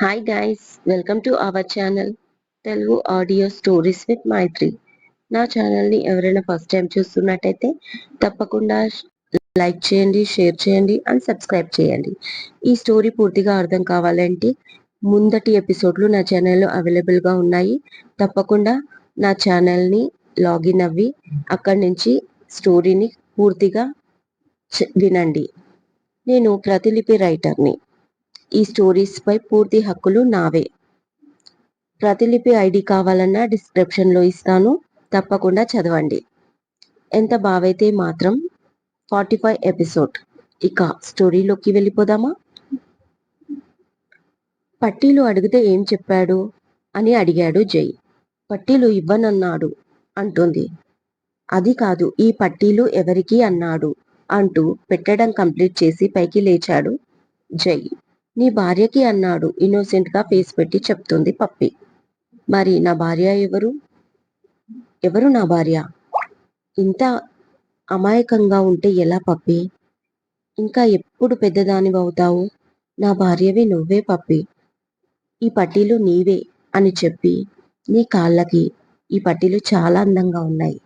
Hi guys welcome to our channel Telugu audio stories with Maithri నా ఛానల్ని ఎవరైనా first time చూస్తున్నట్టయితే తప్పకుండా లైక్ చేయండి షేర్ చేయండి అండ్ సబ్స్క్రైబ్ చేయండి. ఈ స్టోరీ పూర్తిగా అర్థం కావాలంటే ముందటి ఎపిసోడ్లు నా ఛానల్లో అవైలబుల్గా ఉన్నాయి. తప్పకుండా నా ఛానల్ని లాగిన్ అవ్వి అక్కడి నుంచి స్టోరీని పూర్తిగా వినండి. నేను ప్రతిలిపి రైటర్ని ఈ స్టోరీస్పై పూర్తి హక్కులు నావే. ప్రతిలిపి ఐడి కావాలన్నా డిస్క్రిప్షన్లో ఇస్తాను తప్పకుండా చదవండి. ఎంత బావైతే మాత్రం ఫార్టీ ఫైవ్ ఎపిసోడ్. ఇక స్టోరీలోకి వెళ్ళిపోదామా? పట్టీలు అడిగితే ఏం చెప్పాడు? అని అడిగాడు జై. పట్టీలు ఇవ్వనన్నాడు అంటుంది. అది కాదు ఈ పట్టీలు ఎవరికి అన్నాడు అంటూ పెట్టడం కంప్లీట్ చేసి పైకి లేచాడు జై. నీ భార్యకి అన్నాడు. ఇన్నోసెంట్గా ఫేస్ పెట్టి చెప్తుంది పప్పి. మరి నా భార్య ఎవరు? ఎవరు నా భార్య? ఇంత అమాయకంగా ఉంటే ఎలా పప్పి? ఇంకా ఎప్పుడు పెద్దదాని అవుతావు? నా భార్యవి నువ్వే పప్పి. ఈ పట్టీలు నీవే అని చెప్పి నీ కాళ్ళకి ఈ పట్టీలు చాలా అందంగా ఉన్నాయి.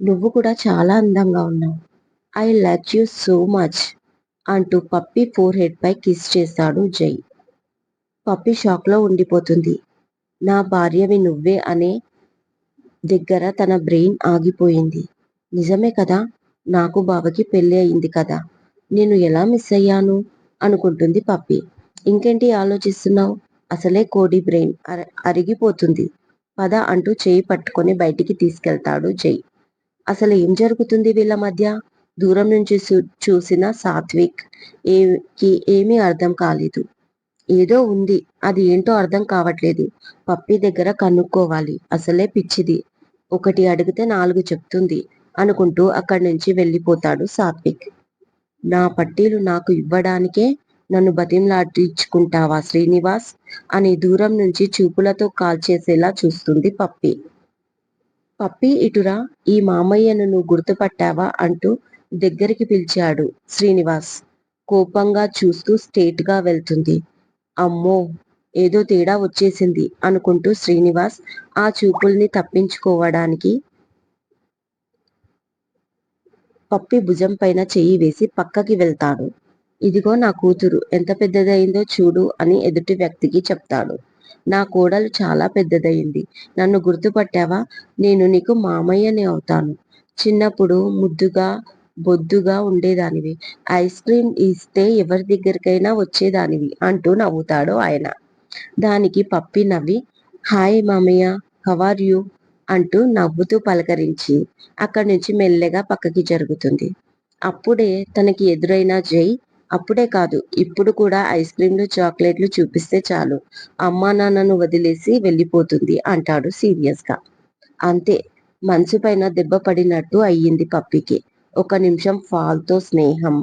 నువ్వు కూడా చాలా అందంగా ఉన్నావు. I like you so much అంటూ పప్పి ఫోర్ హెడ్ పై కిస్ చేస్తాడు జై. పప్పి షాక్లో ఉండిపోతుంది. నా భార్యవి నువ్వే అనే దగ్గర తన బ్రెయిన్ ఆగిపోయింది. నిజమే కదా? నాకు బావకి పెళ్ళి అయింది కదా. నేను ఎలా మిస్ అయ్యాను? అనుకుంటుంది పప్పి. ఇంకేంటి ఆలోచిస్తున్నావు? అసలే కోడి బ్రెయిన్ అరిగిపోతుంది. పద అంటూ చేయి పట్టుకొని బయటికి తీసుకెళ్తాడు జై. అసలు ఏం జరుగుతుంది వీళ్ళ మధ్య? దూరం నుంచి చూసిన సాత్విక్ ఏకి ఏమీ అర్థం కాలేదు. ఏదో ఉంది. అది ఏంటో అర్థం కావట్లేదు. పప్పి దగ్గర కనుక్కోవాలి. అసలే పిచ్చిది. ఒకటి అడిగితే నాలుగు చెప్తుంది అనుకుంటూ అక్కడి నుంచి వెళ్ళిపోతాడు సాత్విక్. నా పట్టీలు నాకు ఇవ్వడానికే నన్ను బతిమలాడించుకుంటావా శ్రీనివాస్? అని దూరం నుంచి చూపులతో కాల్చేసేలా చూస్తుంది పప్పి. పప్పి ఇటురా ఈ మామయ్యను నువ్వు గుర్తుపట్టావా అంటూ దగ్గరికి పిలిచాడు శ్రీనివాస్. కోపంగా చూస్తూ స్టేట్గా వెళ్తుంది. అమ్మో ఏదో తేడా వచ్చేసింది అనుకుంటూ శ్రీనివాస్ ఆ చూపుల్ని తప్పించుకోవడానికి పప్పి భుజం పైన చెయ్యి వేసి పక్కకి వెళ్తాడు. ఇదిగో నా కూతురు ఎంత పెద్దదైందో చూడు అని ఎదుటి వ్యక్తికి చెప్తాడు. నా కోడలు చాలా పెద్దదైంది నన్ను గుర్తుపట్టావా? నేను నీకు మామయ్యని అవుతాను. చిన్నప్పుడు ముద్దుగా బొద్దుగా ఉండేదానివి. ఐస్ క్రీమ్ ఇస్తే ఎవరి దగ్గరికైనా వచ్చేదానివి అంటూ నవ్వుతాడు ఆయన. దానికి పప్పి నవ్వి హాయ్ మామయ్య హవార్ యూ? అంటూ నవ్వుతూ పలకరించి అక్కడి నుంచి మెల్లగా పక్కకి జరుగుతుంది. అప్పుడే తనకి ఎదురైన జై అప్పుడే కాదు ఇప్పుడు కూడా ఐస్ క్రీమ్లు చాక్లెట్లు చూపిస్తే చాలు. అమ్మా నాన్నను వదిలేసి వెళ్ళిపోతుంది అంటాడు సీరియస్గా. అంతే మనసు పైన దెబ్బ పడినట్టు అయ్యింది పప్పికి. ఒక నిమిషం ఫాల్తో స్నేహం.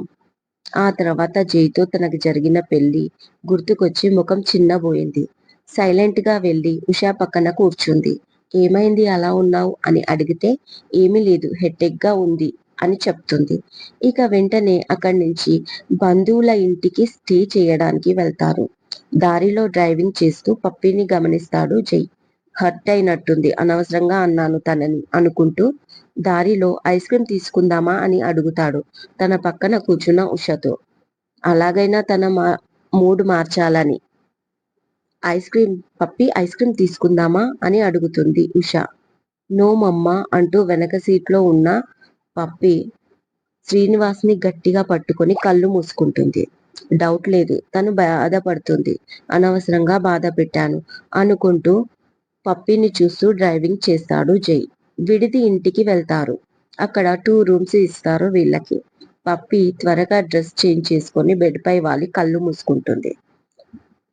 ఆ తర్వాత జైతో తనకు జరిగిన పెళ్ళి గుర్తుకొచ్చి ముఖం చిన్నబోయింది. సైలెంట్గా వెళ్ళి ఉషా పక్కన కూర్చుంది. ఏమైంది? అలా ఉన్నావు? అని అడిగితే ఏమీ లేదు. హెట్టెక్గా ఉంది అని చెప్తుంది. ఇక వెంటనే అక్కడి నుంచి బంధువుల ఇంటికి స్టే చేయడానికి వెళ్తారు. దారిలో డ్రైవింగ్ చేస్తూ పప్పిని గమనిస్తాడు జై. హర్ట్ అయినట్టుంది. అనవసరంగా అన్నాను తనని అనుకుంటూ దారిలో ఐస్ క్రీమ్ తీసుకుందామా అని అడుగుతాడు. తన పక్కన కూర్చున్న ఉషతో. అలాగైనా తన మా మూడు మార్చాలని. Ice cream Pappi ice cream తీసుకుందామా అని అడుగుతుంది ఉష. నో మమ్మ అంటూ వెనక సీట్లో ఉన్న పప్పి శ్రీనివాస్ని గట్టిగా పట్టుకొని కళ్ళు మూసుకుంటుంది. డౌట్ లేదు తను బాధపడుతుంది. అనవసరంగా బాధ పెట్టాను అనుకుంటూ పప్పిని చూస్తూ డ్రైవింగ్ చేస్తాడు జై. విడిది ఇంటికి వెళ్తారు. అక్కడ టూ రూమ్స్ ఇస్తారు వీళ్ళకి. పప్పి త్వరగా డ్రెస్ చేంజ్ చేసుకొని బెడ్పై వాలి కళ్ళు మూసుకుంటుంది.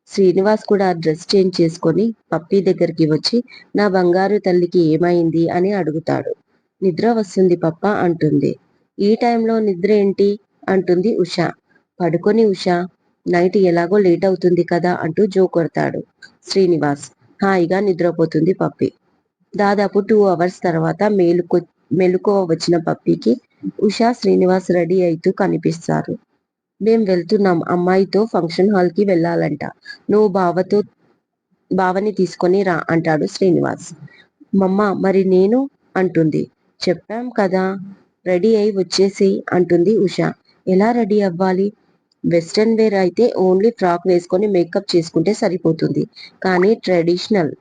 శ్రీనివాస్ కూడా డ్రెస్ చేంజ్ చేసుకొని పప్పి దగ్గరికి వచ్చి నా బంగారు తల్లికి ఏమైంది? అని అడుగుతాడు. నిద్ర వస్తుంది పప్ప అంటుంది. ఈ టైంలో నిద్ర ఏంటి? అంటుంది ఉష. పడుకొని ఉష నైట్ ఎలాగో లేట్ అవుతుంది కదా అంటూ జో కొడతాడు శ్రీనివాస్. హాయిగా నిద్రపోతుంది పప్పి. దాదాపు టూ అవర్స్ తర్వాత మేలుకొ మెలుకో వచ్చిన పప్పికి ఉషా శ్రీనివాస్ రెడీ అవుతూ కనిపిస్తారు. మేం వెళ్తున్నాం. అమ్మాయితో ఫంక్షన్ హాల్కి వెళ్ళాలంట. నువ్వు బావతో బావని తీసుకొని రా అంటాడు శ్రీనివాస్. మమ్మ మరి నేను అంటుంది. చెప్పాం కదా రెడీ అయి వచ్చేసి అంటుంది ఉష. ఎలా రెడీ అవ్వాలి? వెస్ట్రన్ వేర్ అయితే ఓన్లీ ఫ్రాక్ వేసుకొని మేకప్ చేసుకుంటే సరిపోతుంది. కానీ ట్రెడిషనల్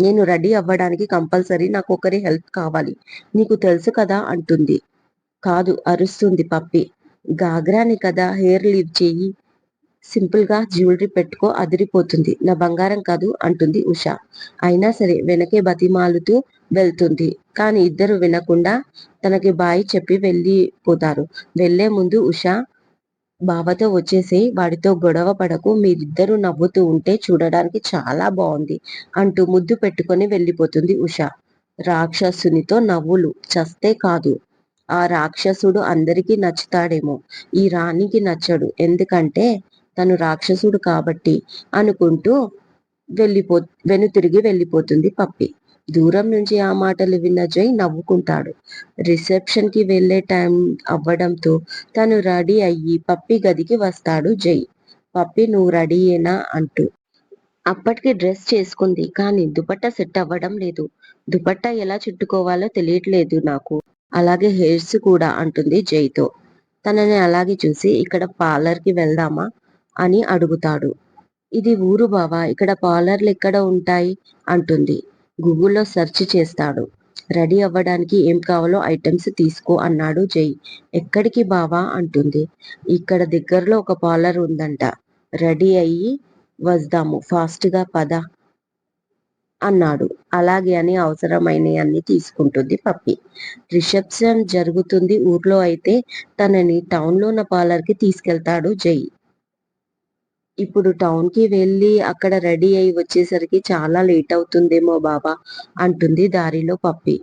నేను రెడీ అవ్వడానికి కంపల్సరీ నాకు ఒకరి హెల్ప్ కావాలి. నీకు తెలుసు కదా అంటుంది. కాదు అరుస్తుంది పప్పి. గాగ్రాని కదా హెయిర్ లీవ్ చెయ్యి. సింపుల్గా జ్యువెలరీ పెట్టుకో అదిరిపోతుంది. నా బంగారం కాదు అంటుంది ఉష. అయినా సరే వెనకే బతిమాలుతూ వెళ్తుంది. కానీ ఇద్దరు వినకుండా తనకి బాయి చెప్పి వెళ్ళిపోతారు. వెళ్ళే ముందు ఉష బావతో వచ్చేసి వాడితో గొడవ పడకు మీరిద్దరూ నవ్వుతూ ఉంటే చూడడానికి చాలా బాగుంది అంటూ ముద్దు పెట్టుకొని వెళ్ళిపోతుంది ఉష. రాక్షసునితో నవ్వులు చస్తే కాదు. ఆ రాక్షసుడు అందరికీ నచ్చుతాడేమో ఈ రాణికి నచ్చడు. ఎందుకంటే తను రాక్షసుడు కాబట్టి అనుకుంటూ వెళ్ళిపో వెనుతిరిగి వెళ్ళిపోతుంది పప్పి. దూరం నుంచి ఆ మాటలు విన్న జై నవ్వుకుంటాడు. రిసెప్షన్కి వెళ్ళే టైం అవ్వడంతో తను రెడీ అయ్యి పప్పి గదికి వస్తాడు జై. పప్పి నువ్వు రెడీయేనా అంటూ. అప్పటికి డ్రెస్ చేసుకుంది కానీ దుపట్టా సెట్ అవ్వడం లేదు. దుపట్టా ఎలా చుట్టుకోవాలో తెలియట్లేదు నాకు. అలాగే హెయిర్స్ కూడా అంటుంది జైతో. తనని అలాగే చూసి ఇక్కడ పార్లర్కి వెళ్దామా? అని అడుగుతాడు. ఇది ఊరు బావా ఇక్కడ పార్లర్లు ఎక్కడ ఉంటాయి? అంటుంది. గూగుల్లో సెర్చ్ చేస్తాడు. రెడీ అవ్వడానికి ఏం కావాలో ఐటమ్స్ తీసుకో అన్నాడు జై. ఎక్కడికి బావా అంటుంది. ఇక్కడ దగ్గరలో ఒక పార్లర్ ఉందంట. రెడీ అయ్యి వద్దాము ఫాస్ట్గా పద అన్నాడు. అలాగే అని అవసరమైన అన్ని తీసుకుంటుంది పప్పి. రిసెప్షన్ జరుగుతుంది ఊర్లో అయితే తనని టౌన్లో ఉన్న పార్లర్కి తీసుకెళ్తాడు జై. ఇప్పుడు టౌన్కి వెళ్ళి అక్కడ రెడీ అయి వచ్చేసరికి చాలా లేట్ అవుతుందేమో బాబా అంటుంది దారిలో పప్పి.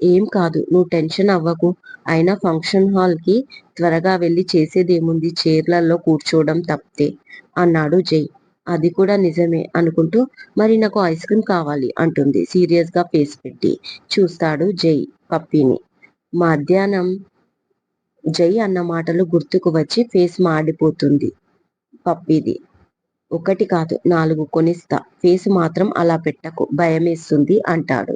ఏం కాదు నువ్వు టెన్షన్ అవ్వకు. అయినా ఫంక్షన్ హాల్కి త్వరగా వెళ్ళి చేసేదేముంది? చైర్లలో కూర్చోవడం తప్పితే అన్నాడు జై. అది కూడా నిజమే అనుకుంటూ మరి నాకు ఐస్ క్రీమ్ కావాలి అంటుంది. సీరియస్గా ఫేస్ పెట్టి చూస్తాడు జై పప్పిని. మధ్యాహ్నం జై అన్న మాటలు గుర్తుకు వచ్చి ఫేస్ మాడిపోతుంది పప్పిది. ఒకటి కాదు నాలుగు కొనిస్తా. ఫేస్ మాత్రం అలా పెట్టకు భయమేస్తుంది అంటాడు.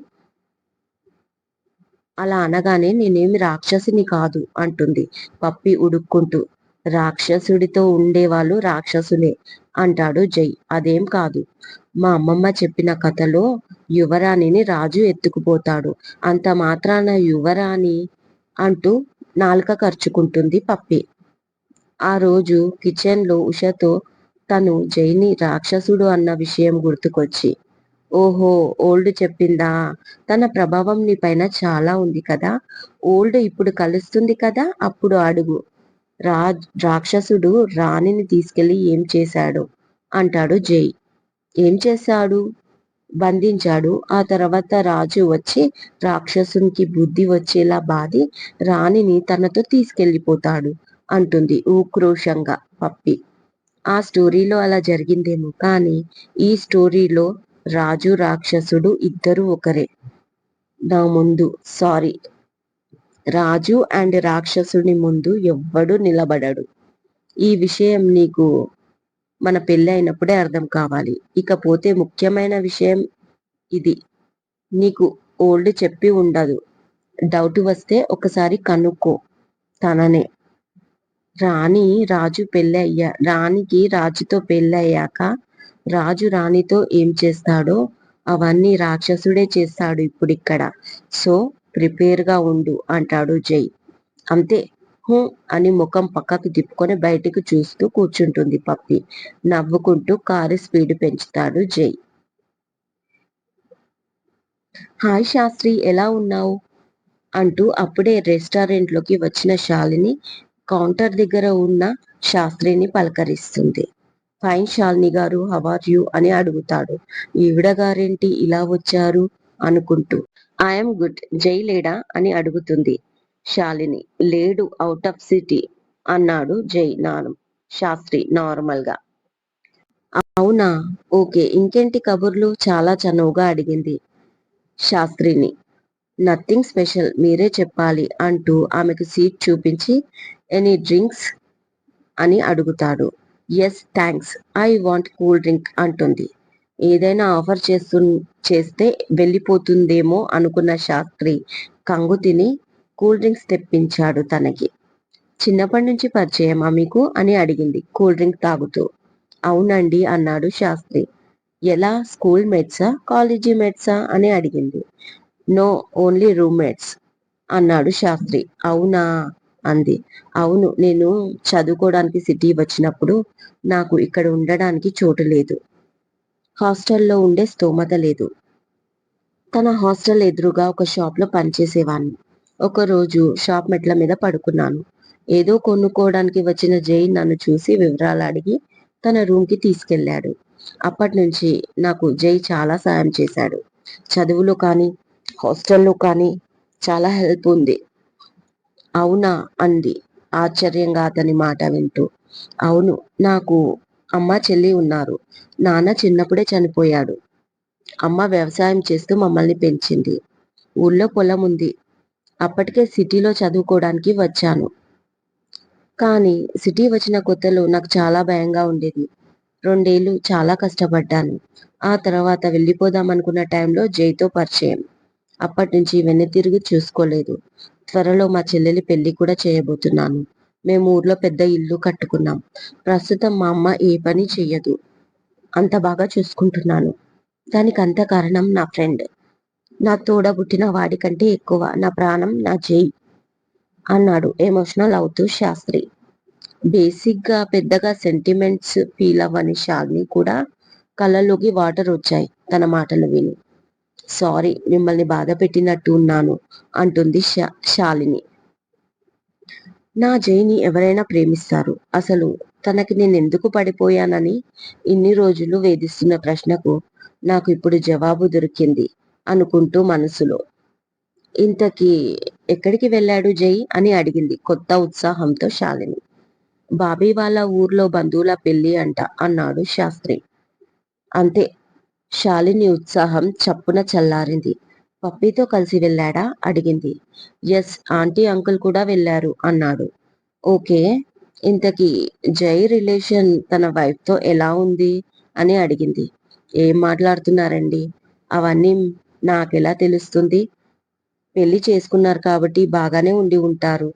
అలా అనగానే నేనేమి రాక్షసిని కాదు అంటుంది. పప్పి ఉడుక్కుంటూ రాక్షసుడితో ఉండేవాళ్ళు రాక్షసులే అంటాడు జై. అదేం కాదు. మా అమ్మమ్మ చెప్పిన కథలో యువరాణిని రాజు ఎత్తుకుపోతాడు. అంత మాత్రాన యువరాణి అంటూ నాలుక ఖర్చుకుంటుంది పప్పి. ఆ రోజు కిచెన్లో ఉషతో తను జైని రాక్షసుడు అన్న విషయం గుర్తుకొచ్చి ఓహో ఓల్డ్ చెప్పిందా? తన ప్రభావం నీ పైన చాలా ఉంది కదా? ఓల్డ్ ఇప్పుడు కలుస్తుంది కదా? అప్పుడు అడుగు. రా రాక్షసుడు రాణిని తీసుకెళ్ళి ఏం చేశాడు? అంటాడు జై. ఏం చేశాడు? బంధించాడు. ఆ తర్వాత రాజు వచ్చి రాక్షసునికి బుద్ధి వచ్చేలా బాధి రాణిని తనతో తీసుకెళ్ళిపోతాడు అంటుంది ఉక్రోషంగా పప్పి. ఆ స్టోరీలో అలా జరిగిందేమో. కానీ ఈ స్టోరీలో రాజు రాక్షసుడు ఇద్దరు ఒకరే. నా ముందు సారీ రాజు అండ్ రాక్షసుని ముందు ఎవ్వడు నిలబడడు. ఈ విషయం నీకు మన పెళ్ళి అయినప్పుడే అర్థం కావాలి. ఇకపోతే ముఖ్యమైన విషయం ఇది. నీకు ఓల్డ్ చెప్పి ఉండదు. డౌట్ వస్తే ఒకసారి కనుక్కో తననే. రాణి రాజు పెళ్ళి అయ్యా రాణికి రాజుతో పెళ్ళి అయ్యాక రాజు రాణితో ఏం చేస్తాడో అవన్నీ రాక్షసుడే చేస్తాడు ఇప్పుడు ఇక్కడ సో ప్రిపేర్గా ఉండు అంటాడు జై. అంతే హూ అని ముఖం పక్కకు తిప్పుకొని బయటకు చూస్తూ కూర్చుంటుంది పప్పి. నవ్వుకుంటూ కారు స్పీడ్ పెంచుతాడు జై. హాయ్ శాస్త్రి ఎలా ఉన్నావు? అంటూ అప్పుడే రెస్టారెంట్లోకి వచ్చిన శాలిని కౌంటర్ దగ్గర ఉన్న శాస్త్రిని పలకరిస్తుంది. ఫైన్ శాలిని గారు హవార్ యూ? అని అడుగుతాడు. ఈవిడ గారేంటి ఇలా వచ్చారు? అనుకుంటూ. ఐఎమ్ గుడ్ జై లేడా? అని అడుగుతుంది. శాలిని లేడు అవుట్ ఆఫ్ సిటీ అన్నాడు జై నానం. శాస్త్రి నార్మల్గా అవునా? ఓకే ఇంకేంటి కబుర్లు? చాలా చనువుగా అడిగింది శాస్త్రిని. నథింగ్ స్పెషల్ మీరే చెప్పాలి అంటూ ఆమెకు సీట్ చూపించి ఎనీ డ్రింక్స్ అని అడుగుతాడు. Yes thanks I want cool drink అంటుంది. ఏదైనా ఆఫర్ చేస్తు చేస్తే వెళ్ళిపోతుందేమో అనుకున్న శాస్త్రి కంగు తిని కూల్ డ్రింక్స్ తెప్పించాడు తనకి. చిన్నప్పటి నుంచి పరిచయమా మీకు? అని అడిగింది కూల్ డ్రింక్ తాగుతూ. అవునండి అన్నాడు శాస్త్రి. ఎలా? స్కూల్ మేట్సా? కాలేజీ మేట్సా? అని అడిగింది. నో ఓన్లీ రూమ్మేట్స్ అన్నాడు శాస్త్రి. అవునా? అంది. అవును నేను చదువుకోవడానికి సిటీ వచ్చినప్పుడు నాకు ఇక్కడ ఉండడానికి చోటు లేదు. హాస్టల్లో ఉండే స్తోమత లేదు. తన హాస్టల్ ఎదురుగా ఒక షాప్లో పనిచేసేవాణ్ణి. ఒకరోజు షాప్ మెట్ల మీద పడుకున్నాను. ఏదో కొనుక్కోవడానికి వచ్చిన జై నన్ను చూసి వివరాలు అడిగి తన రూమ్కి తీసుకెళ్ళాడు అప్పటి నుంచి నాకు జై చాలా సాయం చేశాడు. చదువులో కానీ హాస్టల్లో కానీ చాలా హెల్ప్ ఉంది. అవునా? అంది. ఆశ్చర్యంగా అతని మాట వింటూ. అవును నాకు అమ్మ చెల్లి ఉన్నారు. నాన్న చిన్నప్పుడే చనిపోయాడు. అమ్మ వ్యవసాయం చేస్తూ మమ్మల్ని పెంచింది. ఊళ్ళో పొలం ఉంది. అప్పటికే సిటీలో చదువుకోవడానికి వచ్చాను. కానీ సిటీ వచ్చిన కొత్తలో నాకు చాలా భయంగా ఉండేది. రెండేళ్ళు చాలా కష్టపడ్డాను. ఆ తర్వాత వెళ్ళిపోదాం అనుకున్న టైంలో జైతో పరిచయం. అప్పటి నుంచి వెన్ను తిరిగి చూసుకోలేదు. త్వరలో మా చెల్లెలి పెళ్ళి కూడా చేయబోతున్నాను. మేము ఊర్లో పెద్ద ఇల్లు కట్టుకున్నాం. ప్రస్తుతం మా అమ్మ ఏ పని చెయ్యదు. అంత బాగా చూసుకుంటున్నాను. దానికి అంత కారణం నా ఫ్రెండ్. నా తోడబుట్టిన వాడి కంటే ఎక్కువ నా ప్రాణం నా జై అన్నాడు ఎమోషనల్ అవుతూ శాస్త్రి. బేసిక్గా పెద్దగా సెంటిమెంట్స్ ఫీల్ అవ్వని షాగ్ని కూడా కళ్ళలోకి వాటర్ వచ్చాయి తన మాటలు విని. సారీ మిమ్మల్ని బాధ పెట్టినట్టు ఉన్నాను అంటుంది శాలిని. నా జైని ఎవరైనా ప్రేమిస్తారు. అసలు తనకి నేను ఎందుకు పడిపోయానని ఇన్ని రోజులు వేధిస్తున్న ప్రశ్నకు నాకు ఇప్పుడు జవాబు దొరికింది అనుకుంటూ మనసులో. ఇంతకీ ఎక్కడికి వెళ్ళాడు జై అని అడిగింది కొత్త ఉత్సాహంతో శాలిని. బాబీ వాళ్ళ ఊర్లో బంధువుల పెళ్ళి అంట అన్నాడు శాస్త్రి. అంతే శాలిని ఉత్సాహం చప్పున చల్లారింది. పప్పీతో కలిసి వెళ్ళాడా? అడిగింది. ఎస్ ఆంటీ అంకుల్ కూడా వెళ్ళారు అన్నాడు. ఓకే ఇంతకీ జై రిలేషన్ తన వైఫ్తో ఎలా ఉంది? అని అడిగింది. ఏం మాట్లాడుతున్నారండి? అవన్నీ నాకెలా తెలుస్తుంది? పెళ్ళి చేసుకున్నారు కాబట్టి బాగానే ఉండి ఉంటారు.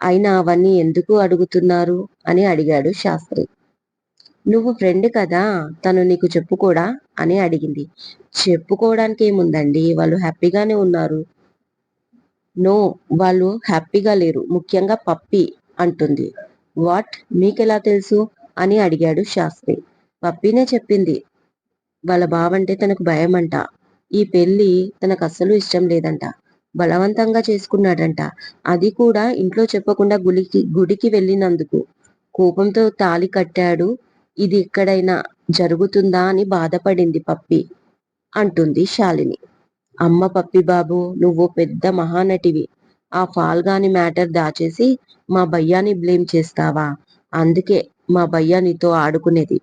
అయినా అవన్నీ ఎందుకు అడుగుతున్నారు? అని అడిగాడు శాస్త్రి. నువ్వు ఫ్రెండ్ కదా తను నీకు చెప్పుకోడా? అని అడిగింది. చెప్పుకోవడానికి ఏముందండి? వాళ్ళు హ్యాపీగానే ఉన్నారు. నో వాళ్ళు హ్యాపీగా లేరు ముఖ్యంగా పప్పి అంటుంది. వాట్? మీకెలా తెలుసు? అని అడిగాడు శాస్త్రి. పప్పినే చెప్పింది. వాళ్ళ బావంటే తనకు భయమంట. ఈ పెళ్ళి తనకు అస్సలు ఇష్టం లేదంట. బలవంతంగా చేసుకున్నాడంట. అది కూడా ఇంట్లో చెప్పకుండా గుడికి గుడికి వెళ్ళినందుకు. కోపంతో తాలి కట్టాడు. ఇది ఎక్కడైనా జరుగుతుందా అని బాధపడింది పప్పి. అంటుంది శాలిని. అమ్మ పప్పి బాబు నువ్వు పెద్ద మహానటివి. ఆ ఫాల్గాని మ్యాటర్ దాచేసి మా భయ్యాని బ్లేమ్ చేస్తావా? అందుకే మా భయ్యా నీతో ఆడుకునేది.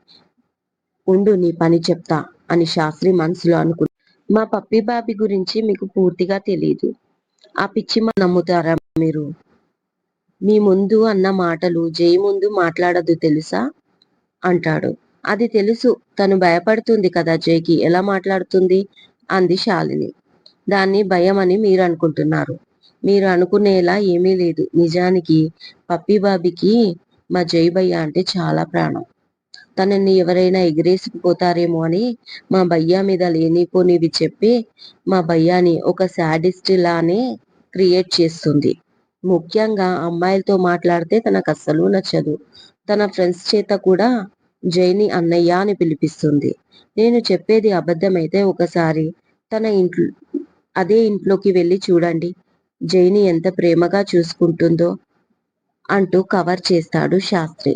ఉండు నీ పని చెప్తా అని శాస్త్రి మనసులో అనుకు. మా పప్పి బాబి గురించి మీకు పూర్తిగా తెలియదు ఆ పిచ్చి నమ్ముతారా మీరు? మీ ముందు అన్న మాటలు జై ముందు మాట్లాడదు తెలుసా? అంటాడు. అది తెలుసు. తను భయపడుతుంది కదా జైకి. ఎలా మాట్లాడుతుంది? అంది శాలిని. దాన్ని భయం అని మీరు అనుకుంటున్నారు మీరు అనుకునేలా ఏమీ లేదు. నిజానికి పప్పిబాబికి మా జై భయ్య అంటే చాలా ప్రాణం. తనని ఎవరైనా ఎగిరేసుకుపోతారేమో అని మా భయ్యా మీద లేనిపోనివి చెప్పి మా భయ్యాని ఒక శాడిస్ట్ లానే క్రియేట్ చేస్తుంది. ముఖ్యంగా అమ్మాయిలతో మాట్లాడితే తనకు అస్సలు నచ్చదు. తన ఫ్రెండ్స్ చేత కూడా జైని అన్నయ్య అని పిలిపిస్తుంది. నేను చెప్పేది అబద్ధమైతే ఒకసారి తన ఇంట్లో అదే ఇంట్లోకి వెళ్ళి చూడండి. జైని ఎంత ప్రేమగా చూసుకుంటుందో అంటూ కవర్ చేస్తాడు శాస్త్రి.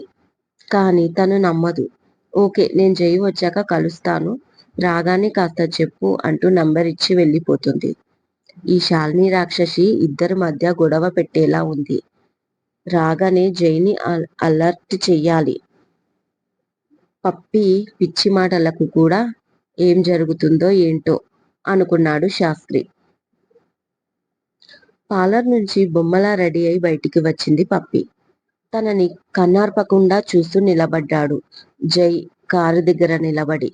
కానీ తను నమ్మదు. ఓకే నేను జై వచ్చాక కలుస్తాను. రాగానే కాస్త చెప్పు అంటూ నంబర్ ఇచ్చి వెళ్ళిపోతుంది. ఈ శాలిని రాక్షసి ఇద్దరి మధ్య గొడవ పెట్టేలా ఉంది. రాగానే జైని అలర్ట్ చెయ్యాలి. పప్పి పిచ్చి మాటలకు కూడా ఏం జరుగుతుందో ఏంటో అనుకున్నాడు శాస్త్రి. పార్లర్ నుంచి బొమ్మలా రెడీ అయి బయటికి వచ్చింది పప్పి. తనని కన్నార్పకుండా చూస్తూ నిలబడ్డాడు. జై కారు దగ్గర నిలబడి.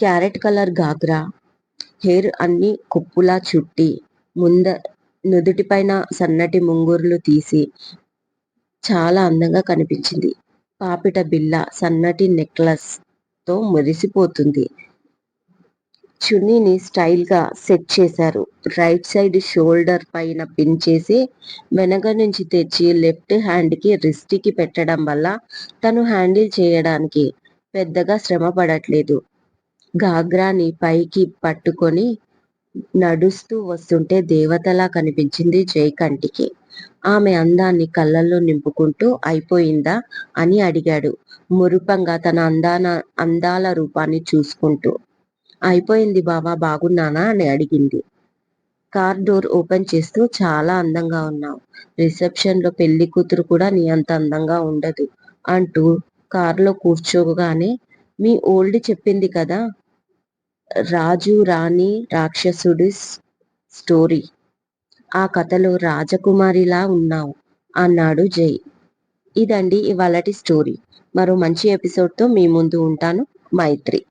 క్యారెట్ కలర్ గాగ్రా హెయిర్ అన్ని కొప్పులా చుట్టి ముంద నుదుటిపైన సన్నటి ముంగురులు తీసి చాలా అందంగా కనిపించింది. పాపిట బిల్ల సన్నటి నెక్లెస్తో మురిసిపోతుంది. చున్నీని స్టైల్గా సెట్ చేశారు. రైట్ సైడ్ షోల్డర్ పైన పిన్ చేసి వెనక నుంచి తెచ్చి లెఫ్ట్ హ్యాండ్కి రిస్ట్కి పెట్టడం వల్ల తను హ్యాండిల్ చేయడానికి పెద్దగా శ్రమ పడట్లేదు గాగ్రాని పైకి పట్టుకొని నడుస్తూ వస్తుంటే దేవతలా కనిపించింది జయకంటికి. ఆమె అందాన్ని కళ్ళల్లో నింపుకుంటూ అయిపోయిందా? అని అడిగాడు. మురుపంగా తన అందాన అందాల రూపాన్ని చూసుకుంటూ. అయిపోయింది బావా బాగున్నానా? అని అడిగింది. కార్ డోర్ ఓపెన్ చేస్తూ చాలా అందంగా ఉన్నావు. రిసెప్షన్లో పెళ్ళి కూతురు కూడా నీ అంత అందంగా ఉండదు అంటూ కారులో కూర్చోగానే మీ ఓల్డ్ చెప్పింది కదా? రాజు రాణి రాక్షసుడి స్టోరీ. ఆ కథలో రాజకుమారిలా ఉన్నావు అన్నాడు జై. ఇదండి ఇవాళటి స్టోరీ. మరో మంచి ఎపిసోడ్తో మీ ముందు ఉంటాను. మైత్రి.